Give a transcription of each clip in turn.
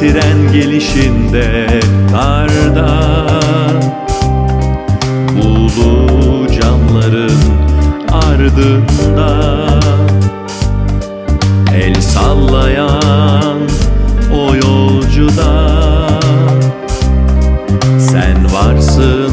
tren gelişinde karda Ulu camların ardında El sallayan o yolcuda. Sen varsın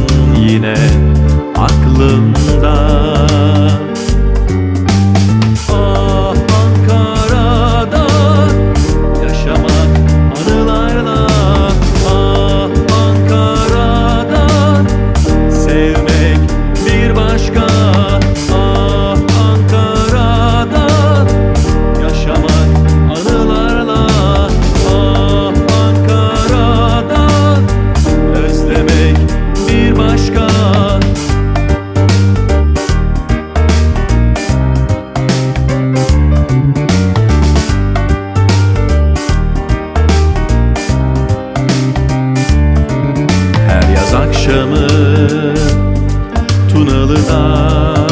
Tunalı'da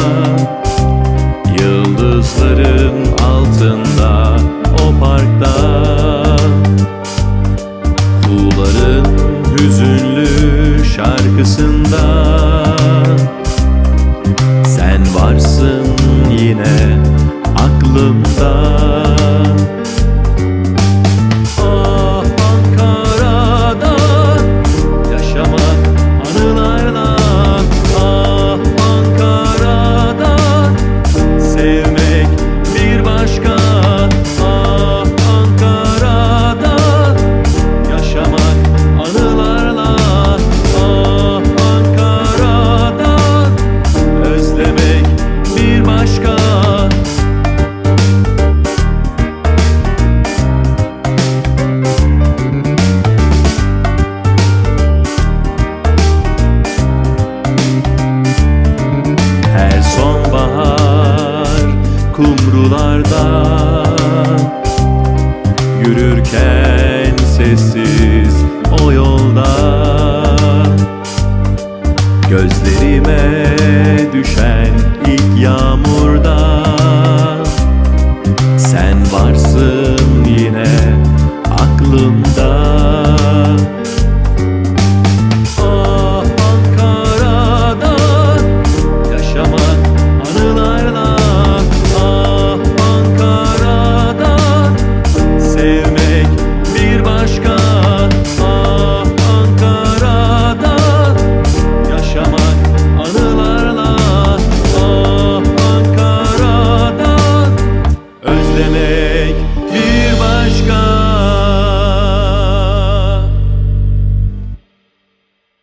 Yıldızların altında o parkta. Kuğuların hüzünlü şarkısında. kumrularda. Yürürken sessiz o yolda. Gözlerime düşen ilk yağmurda. Sen varsın